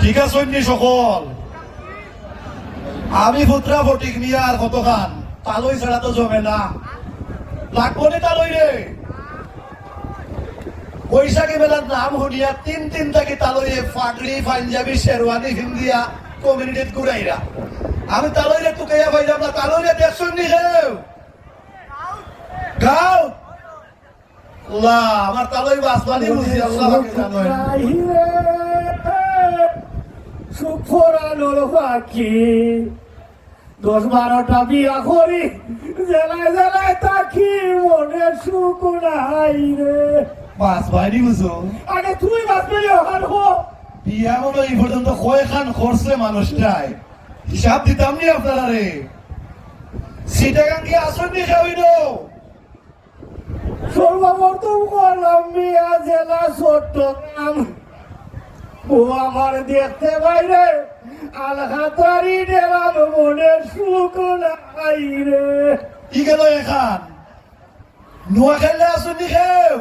ঠিক আছে সকল? আমি পুত্রা ফটিক নিয়ে আর কত খান তালই ছাড়া তো জমে না। লাগবো নি তালই রে। বৈশাখী মেলার নাম শুনিয়া তিন তিন থাকি তালইয়ে ফাগড়ি, পাঞ্জাবি, শেরওয়ানি হিন্দিয়া কমিউনিটিত ঘুরাইরা আমি তালইরে টুকাইয়া পাইলাম না তালইরে দেখছুন নি গাও। লা আমার তালই বাসবানি বুঝি আল্লাহ। সুফরানোর পাখি দশ বারোটা বিয়া করি জেলায় জেলায় তাকি মনে সুখ নাই রে। বাসবানি বুঝো? আগে তুই বাঁচবি ওখান হো। বিয়া মনে এই পর্যন্ত কয়খান করছে মানুষটাই? হিসাব দিতাম নি আপনারা রে। সিটাগাঙ্গি আসন নি খাওয়াইল সর্বপ্রথম করলাম মিয়া জেলা চট্টগ্রাম। ও আমার দেখতে বাইরে আলহাতারি ডেলাম মনে সুখ নাই রে। ই গেল এখান? নোয়াখালী আসন খেও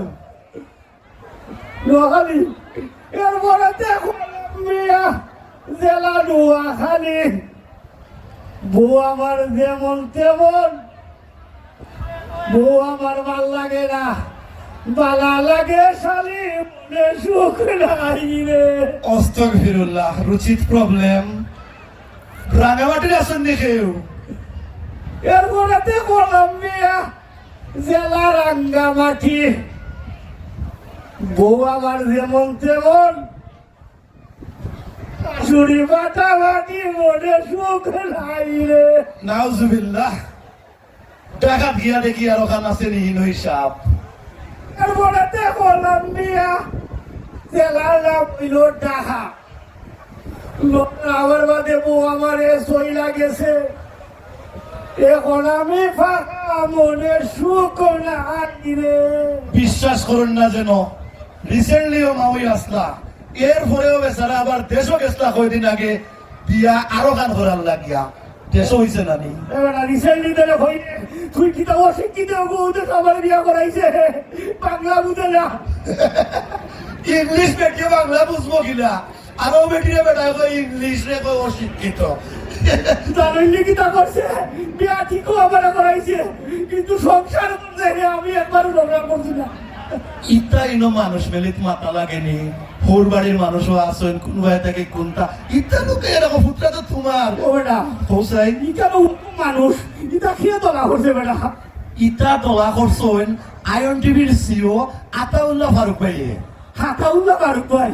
নোয়াখালী? এরপরে দেখো মিয়া জেলা নোয়াখালী। বউ আমার যেমন তেমন বউ আমার ভালো লাগে না। বালা লাগে শালি সুখ নাই রে। অস্তক ফিরুল্লাহ রুচিত প্রবলেম রাঙামাটির আসন নি খেও এরপরে দেখো মিয়া জেলা রাঙ্গামাটি বউ আমার যেমন তেমন। শাশুড়ি বাটা বাটি মনে সুখ নাই রে। নাউজুবিল্লাহ। গিয়া দেখি আর ওখান আছে নি হিন হিসাব দেখো জেলার নাম হইল ডাহা। আমার বাদে বউ আমার এ সই লাগেছে। এখন আমি ফাঁকা মনে সুখ রে। বিশ্বাস করুন না যেন রিসেন্টলিও মাউই আসলা। এরপরেও বেচারা আবার দেশও গেছলা কয়দিন আগে বিয়া আরও গান করার লাগিয়া। দেশও হইছে নানি এবার রিসেন্টলি দিলে হই তুই কি তো অশিক্ষিত সবাই বিয়া করাইছে। বাংলা বুঝে না। ইংলিশ বেটিয়ে বাংলা বুঝব কিনা? আরও বেটিয়ে বেটা কই ইংলিশ রে কই অশিক্ষিত। জানেন কি তা করছে? বিয়া ঠিক করাইছে। কিন্তু সংসার করছে আমি একবারও ঝগড়া করছি না। ইতা ইনো মানুষ মেলিত মাথা লাগেনি। হোর বাড়ির মানুষও আসেন কোনবাই থেকে কোনটা? ইতা লোকে এরকম ফুটটা তো তোমার? ও বেটা হোসাই তো মানুষ ইটা খেয়ে তোলা করছে বেটা। ইতা দলা করছেন আয়ন টিভির সিও আতাউল্লাহ ফারুক ভাইয়ে হাতা উল্লা পারুক ভাই।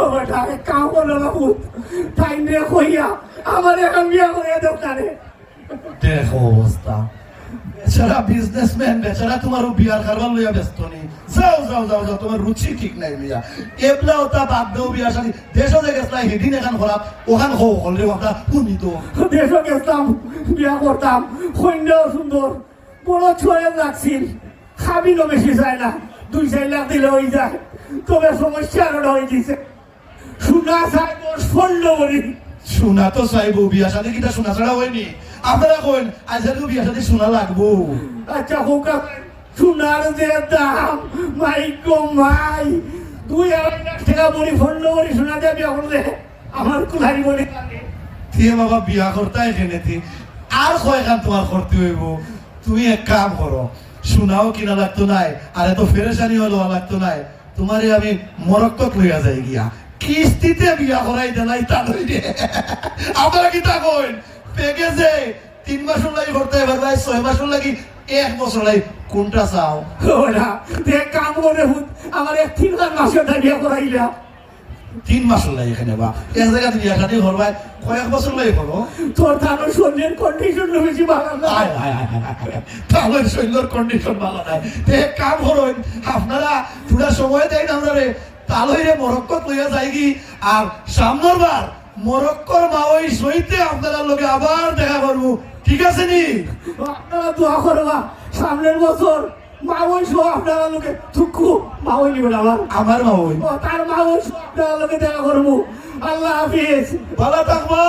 ও বেটা কাম করল না ভূত। টাইম রে কইয়া আমার এখন বিয়া করে দোকানে দেখো অবস্থা। বেচারা বিজনেসম্যান বেচারা তোমারও বিয়ার কারবার লইয়া ব্যস্ত নেই। যাও যাও যাও যাও তোমার রুচি ঠিক নাই লইয়া। এবলা ওটা বাদ দেও বিয়া শাদি। দেশও যে গেছলা সেদিন এখান খরাপ ওখান খো হলে ওটা শুনি তো দেশও গেছিলাম বিয়া করতাম। সৈন্যও সুন্দর বড় ছয়ে লাগছিল। খাবিনও বেশি যায় না দুই চার লাখ দিলে হয়ে যায়। তবে সমস্যা আরও হয়ে দিছে শোনা চাই দশ পনেরো বলি। শোনা তো চাইব বিয়া শাদি কিটা শোনা ছাড়া হয়নি। আপনারা কইন আজকাল বিয়া শাদি শোনা লাগবো। আচ্ছা হোকা সোনার যে দাম মাই গো মাই। দুই আড়াই লাখ টাকা বলি পনেরো বলি শোনা যাবে করলে আমার কুলারি বলি দিয়ে বাবা বিয়া করতে এখানে আর কয়খান তোমার করতে হইব? তুমি এক কাম করো শোনাও কিনা লাগতো নাই আর এত ফেরেশানিও লওয়া লাগতো নাই। তোমারে আমি মরক্কত লইয়া যাই গিয়া। কিস্তিতে বিয়া করাই দেলাই তা লই রে আপনারা কি তা কইন? তিন মাসের লাগি করতে এবার ভাই ছয় মাসের লাগি এক বছর লাগি। কোনটা চাও? ওরা দেখ কাম করে আমার এক তিন লাখ মাসে করাইলা। তিন মাসের লাগি এখানে বা। এক জায়গাতে বিয়া শাদি করবাই কয়েক বছর লাগি করো তোর শরীরের কন্ডিশন বেশি ভালো না। তাহলে শৈলর কন্ডিশন ভালো নাই। তে কাম করুন আপনারা পুরা সময় দেন আমরা রে। তাহলে রে মরক্কত লইয়া যাই কি আর সামনের বার মরক্কর মাওয়াই সইতে আপনারা লোকে আবার দেখা করব। ঠিক আছে নি? আপনারা দোয়া করবা সামনের বছর মাওয়াই সহ আপনারা লোকে থুকু মাওয়াই নিবেন আমার আমার মাওয়াই ও, তার মাওয়াই আপনারা লোকে দেখা করব। আল্লাহ হাফিজ। ভালো থাকবা।